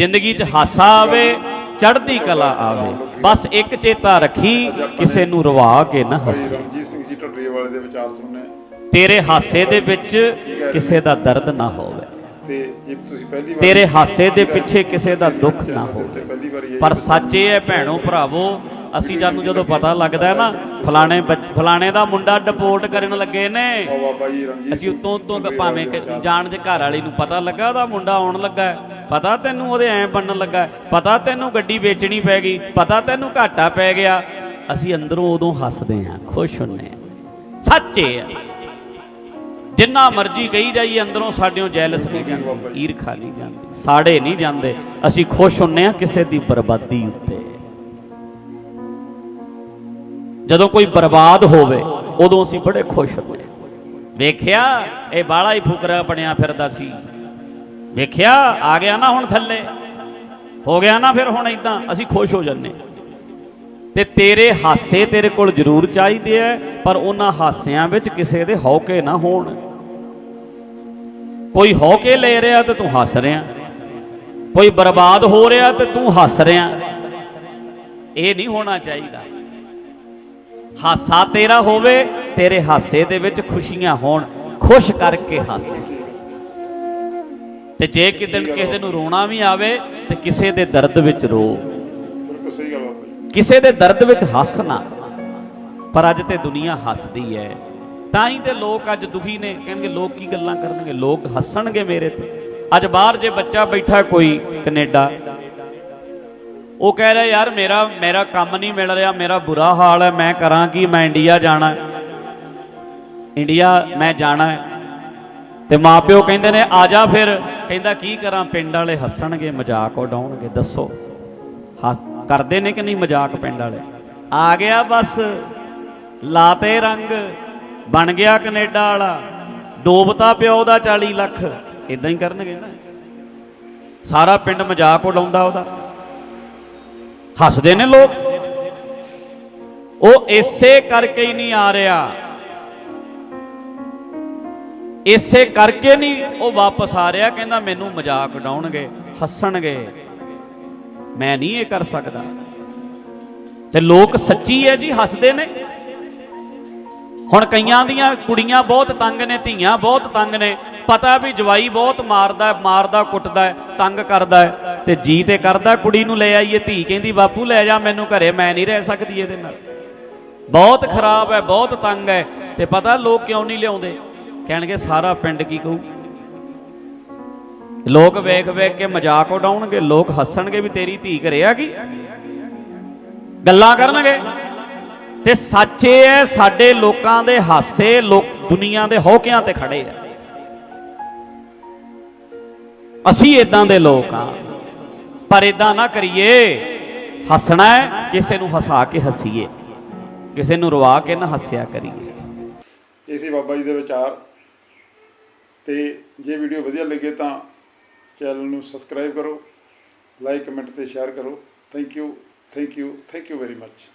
ਜ਼ਿੰਦਗੀ 'ਚ ਹਾਸਾ ਆਵੇ ਚੜ੍ਹਦੀ ਕਲਾ ਆਵੇ ਬਸ ਇੱਕ ਚੇਤਾ ਰੱਖੀ ਕਿਸੇ ਨੂੰ ਰਵਾ ਕੇ ਨਾ ਹੱਸੇ। ਰਣਜੀਤ ਸਿੰਘ ਜੀ ਢੱਡਰੀ ਵਾਲੇ ਦੇ ਵਿਚਾਰ ਸੁਣਨੇ। ਤੇਰੇ ਹਾਸੇ ਦੇ ਵਿੱਚ ਕਿਸੇ ਦਾ ਦਰਦ ਨਾ ਹੋਵੇ। ਤੇ ਜੇ ਤੁਸੀਂ ਪਹਿਲੀ ਵਾਰ ਤੇਰੇ ਹਾਸੇ ਦੇ ਪਿੱਛੇ ਕਿਸੇ ਦਾ ਦੁੱਖ ਨਾ ਹੋਵੇ। ਪਰ ਸੱਚ ਇਹ ਹੈ ਭੈਣੋ ਭਰਾਵੋ ਅਸੀਂ ਜਾਨੂੰ ਜਦੋਂ ਪਤਾ ਲੱਗਦਾ ਹੈ ਨਾ ਫਲਾਣੇ ਫਲਾਣੇ ਦਾ ਮੁੰਡਾ ਡਿਪੋਰਟ ਕਰਨ ਲੱਗੇ ਨੇ। ਅਸੀਂ ਉਤੋਂ ਉਤੋਂ ਭਾਵੇਂ ਜਾਣ ਦੇ ਘਰ ਵਾਲੀ ਨੂੰ ਪਤਾ ਲੱਗਾ ਉਹਦਾ ਮੁੰਡਾ ਆਉਣ ਲੱਗਾ। ਪਤਾ ਤੈਨੂੰ ਉਹਦੇ ਐ ਬਣਨ ਲੱਗਾ? ਪਤਾ ਤੈਨੂੰ ਗੱਡੀ ਵੇਚਣੀ ਪੈ ਗਈ? ਪਤਾ ਤੈਨੂੰ ਘਾਟਾ ਪੈ ਗਿਆ? ਅਸੀਂ ਅੰਦਰੋਂ ਉਦੋਂ ਹੱਸਦੇ ਹਾਂ, ਖੁਸ਼ ਹੁੰਨੇ ਹਾਂ। ਸੱਚ ਜਿੰਨਾ ਮਰਜ਼ੀ ਕਹੀ ਜਾਈਏ, ਅੰਦਰੋਂ ਸਾਡਿਓ ਜੈਲਸ ਨਹੀਂ ਜਾਂਦੀ ਈਰਖਾ ਨਹੀਂ ਜਾਂਦੀ, ਸਾੜੇ ਨਹੀਂ ਜਾਂਦੇ। ਅਸੀਂ ਖੁਸ਼ ਹੁੰਨੇ ਆ ਕਿਸੇ ਦੀ ਬਰਬਾਦੀ ਉੱਤੇ। ਜਦੋਂ ਕੋਈ ਬਰਬਾਦ ਹੋਵੇ, ਉਦੋਂ ਅਸੀਂ ਬੜੇ ਖੁਸ਼ ਹੁੰਦੇ ਹਾਂ। ਵੇਖਿਆ, ਇਹ ਬਾਲਾ ਹੀ ਫੁਕਰਾ ਬਣਿਆ ਫਿਰਦਾ ਸੀ। ਵੇਖਿਆ, ਆ ਗਿਆ ਨਾ ਹੁਣ ਥੱਲੇ। ਹੋ ਗਿਆ ਨਾ ਫਿਰ ਹੁਣ ਇਦਾਂ ਅਸੀਂ ਖੁਸ਼ ਹੋ ਜੰਨੇ ਤੇ ਤੇਰੇ ਹਾਸੇ ਤੇਰੇ ਕੋਲ ਜ਼ਰੂਰ ਚਾਹੀਦੇ ਐ, ਪਰ ਉਹਨਾਂ ਹਾਸਿਆਂ ਵਿੱਚ ਕਿਸੇ ਦੇ ਹੌਕੇ ਨਾ ਹੋਣ। ਕੋਈ ਹੌਕੇ ਲੈ ਰਿਹਾ ਤੇ ਤੂੰ ਹੱਸ ਰਿਹਾ। ਕੋਈ ਬਰਬਾਦ ਹੋ ਰਿਹਾ ਤੇ ਤੂੰ ਹੱਸ ਰਿਹਾ। ਇਹ ਨਹੀਂ ਹੋਣਾ ਚਾਹੀਦਾ। ਹਾਸਾ ਤੇਰਾ ਹੋਵੇ, ਤੇਰੇ ਹਾਸੇ ਦੇ ਵਿੱਚ ਖੁਸ਼ੀਆਂ ਹੋਣ। ਖੁਸ਼ ਕਰਕੇ ਹੱਸ। ਤੇ ਜੇ ਕਿਤੇ ਕਿਸੇ ਨੂੰ ਰੋਣਾ ਵੀ ਆਵੇ ਤੇ ਕਿਸੇ ਦੇ ਦਰਦ ਵਿੱਚ ਰੋ। ਕਿਸੇ ਦੇ ਦਰਦ ਵਿੱਚ ਹੱਸਣਾ ਪਰ ਅੱਜ ਤੇ ਦੁਨੀਆ ਹੱਸਦੀ ਹੈ ਤਾਂ ਹੀ ਤੇ ਲੋਕ ਅੱਜ ਦੁਖੀ ਨੇ। ਕਹਿਣਗੇ ਲੋਕ ਕੀ ਗੱਲਾਂ ਕਰਨਗੇ? ਲੋਕ ਹੱਸਣਗੇ ਮੇਰੇ ਤੇ। ਅੱਜ ਬਾਹਰ ਜੇ ਬੱਚਾ ਬੈਠਾ ਕੋਈ ਕੈਨੇਡਾ ਉਹ ਕਹਿ ਰਿਹਾ ਯਾਰ ਮੇਰਾ ਮੇਰਾ ਕੰਮ ਨਹੀਂ ਮਿਲ ਰਿਹਾ ਮੇਰਾ ਬੁਰਾ ਹਾਲ ਹੈ ਮੈਂ ਕਰਾਂ ਕੀ? ਮੈਂ ਇੰਡੀਆ ਜਾਣਾ। ਇੰਡੀਆ ਮੈਂ ਜਾਣਾ ਹੈ ਤੇ ਮਾਪਿਓ ਕਹਿੰਦੇ ਨੇ, ਆ ਜਾ ਫਿਰ। ਕਹਿੰਦਾ, ਕੀ ਕਰਾਂ? ਪਿੰਡ ਵਾਲੇ ਹੱਸਣਗੇ, ਮਜ਼ਾਕ ਉਡਾਉਣਗੇ। ਦੱਸੋ, ਹਾਂ, ਕਰਦੇ ਨੇ ਕਿ ਨਹੀਂ ਮਜ਼ਾਕ ਪਿੰਡ ਵਾਲੇ? ਆ ਗਿਆ ਬਸ, ਲਾਤੇ ਰੰਗ, ਬਣ ਗਿਆ ਕੈਨੇਡਾ ਵਾਲਾ ਡੋਬਤਾ ਪਿਓ ਦਾ 40 ਲੱਖ। ਇਦਾਂ ਹੀ ਕਰਨਗੇ ਨਾ। ਸਾਰਾ ਪਿੰਡ ਮਜ਼ਾਕ ਉਡਾਉਂਦਾ ਉਹਦਾ। ਹੱਸਦੇ ਨੇ ਲੋਕ। ਉਹ ਇਸੇ ਕਰਕੇ ਹੀ ਨਹੀਂ ਆ ਰਿਹਾ। ਇਸੇ ਕਰਕੇ ਨਹੀਂ ਉਹ ਵਾਪਸ ਆ ਰਿਹਾ, ਕਹਿੰਦਾ ਮੈਨੂੰ ਮਜ਼ਾਕ ਉਡਾਉਣਗੇ, ਹੱਸਣਗੇ। ਮੈਂ ਨਹੀਂ ਇਹ ਕਰ ਸਕਦਾ। ਤੇ ਲੋਕ ਸੱਚੀ ਹੈ ਜੀ, ਹੱਸਦੇ ਨੇ। ਹੁਣ ਕਈਆਂ ਦੀਆਂ ਕੁੜੀਆਂ ਬਹੁਤ ਤੰਗ ਨੇ, ਧੀਆਂ ਬਹੁਤ ਤੰਗ ਨੇ। ਪਤਾ ਵੀ ਜਵਾਈ ਬਹੁਤ ਮਾਰਦਾ ਮਾਰਦਾ, ਕੁੱਟਦਾ ਤੰਗ ਕਰਦਾ ਹੈ। ਤੇ ਜੀ ਤੇ ਕਰਦਾ, ਕੁੜੀ ਨੂੰ ਲੈ ਆਈਏ, ਧੀ ਕਹਿੰਦੀ, ਬਾਪੂ, ਲੈ ਜਾ ਮੈਨੂੰ ਘਰੇ, ਮੈਂ ਨਹੀਂ ਰਹਿ ਸਕਦੀ ਇਹਦੇ ਨਾਲ। ਬਹੁਤ ਖਰਾਬ ਹੈ, ਬਹੁਤ ਤੰਗ ਹੈ। ਤੇ ਪਤਾ ਲੋਕ ਕਿਉਂ ਨਹੀਂ ਲਿਆਉਂਦੇ? ਕਹਿਣਗੇ, ਸਾਰਾ ਪਿੰਡ ਕੀ ਕਹੂ? ਲੋਕ ਵੇਖ ਵੇਖ ਕੇ ਮਜ਼ਾਕ ਉਡਾਉਣਗੇ, ਲੋਕ ਹੱਸਣਗੇ ਵੀ ਤੇਰੀ ਧੀ ਘਰੇ ਆ ਗੱਲਾਂ ਕਰਨਗੇ। ਤੇ ਸੱਚ ਇਹ ਹੈ, ਸਾਡੇ ਲੋਕਾਂ ਦੇ ਹਾਸੇ ਲੋਕ ਦੁਨੀਆ ਦੇ ਹੌਕਿਆਂ ਤੇ ਖੜੇ ਆ। ਅਸੀਂ ਇਦਾਂ ਦੇ ਲੋਕ ਆ, ਪਰ ਇਦਾਂ ਨਾ ਕਰੀਏ। ਹੱਸਣਾ ਹੈ, ਕਿਸੇ ਨੂੰ ਹਸਾ ਕੇ ਹੱਸੀਏ। ਕਿਸੇ ਨੂੰ ਰਵਾ ਕੇ ਨਾ ਹੱਸਿਆ ਕਰੀਏ। ਇਹ ਸੀ ਬਾਬਾ ਜੀ ਦੇ ਵਿਚਾਰ ਤੇ ਜੇ ਵੀਡੀਓ ਵਧੀਆ ਲੱਗੇ ਤਾਂ ਚੈਨਲ ਨੂੰ ਸਬਸਕ੍ਰਾਈਬ ਕਰੋ, ਲਾਈਕ, ਕਮੈਂਟ ਤੇ ਸ਼ੇਅਰ ਕਰੋ। Thank you thank you thank you very much